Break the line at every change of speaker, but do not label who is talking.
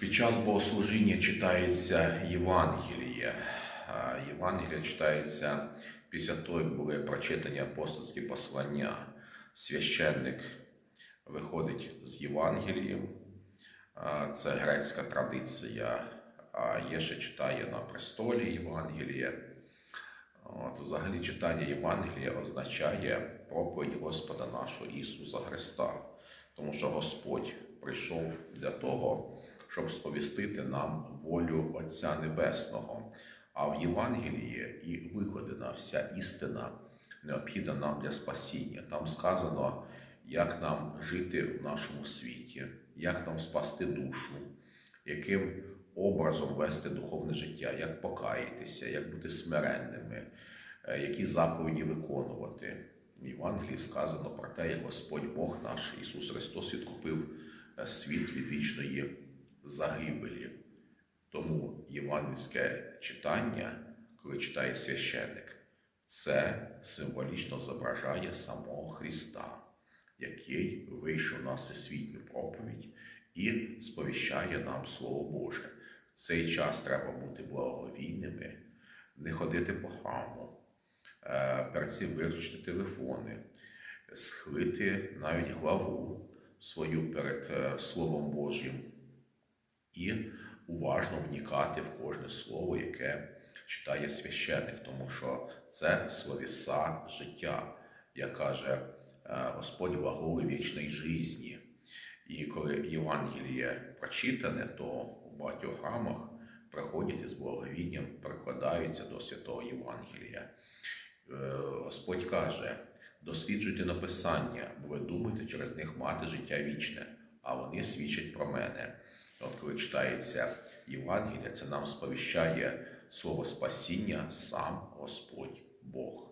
Під час богослужіння читається Євангеліє. А Євангеліє читається після того, як були прочитані апостольські послання. Священник виходить з Євангелієм. Це грецька традиція. А є ще читає на престолі Євангеліє. От, взагалі читання Євангелія означає проповідь Господа нашого Ісуса Христа, тому що Господь прийшов для того, щоб сповістити нам волю Отця Небесного. А в Євангелії і викладена вся істина, необхідна нам для спасіння. Там сказано, як нам жити в нашому світі, як нам спасти душу, яким образом вести духовне життя, як покаятися, як бути смиренними, е, які заповіді виконувати. В Євангелії сказано про те, як Господь Бог наш Ісус Христос відкупив е, світ від вічної загибелі. Тому євангельське читання, коли читає священник, це символічно зображає самого Христа, який вийшов на всесвітню проповідь і сповіщає нам Слово Боже. В цей час треба бути благовійними, не ходити по храму, е, перед цим виключити телефони, схилити навіть главу свою перед е, Словом Божим і уважно вникати в кожне слово, яке читає священник, тому що це словіса життя, як каже е, Господь глаголи вічної житті. І коли Євангеліє прочитане, то у багатьох храмах приходять із благовінням, прикладаються до святого Євангелія. Е, Господь каже: досліджуйте написання, бо ви думаєте через них мати життя вічне, а вони свідчать про мене. От коли читається Євангелія, це нам сповіщає слово спасіння сам Господь Бог.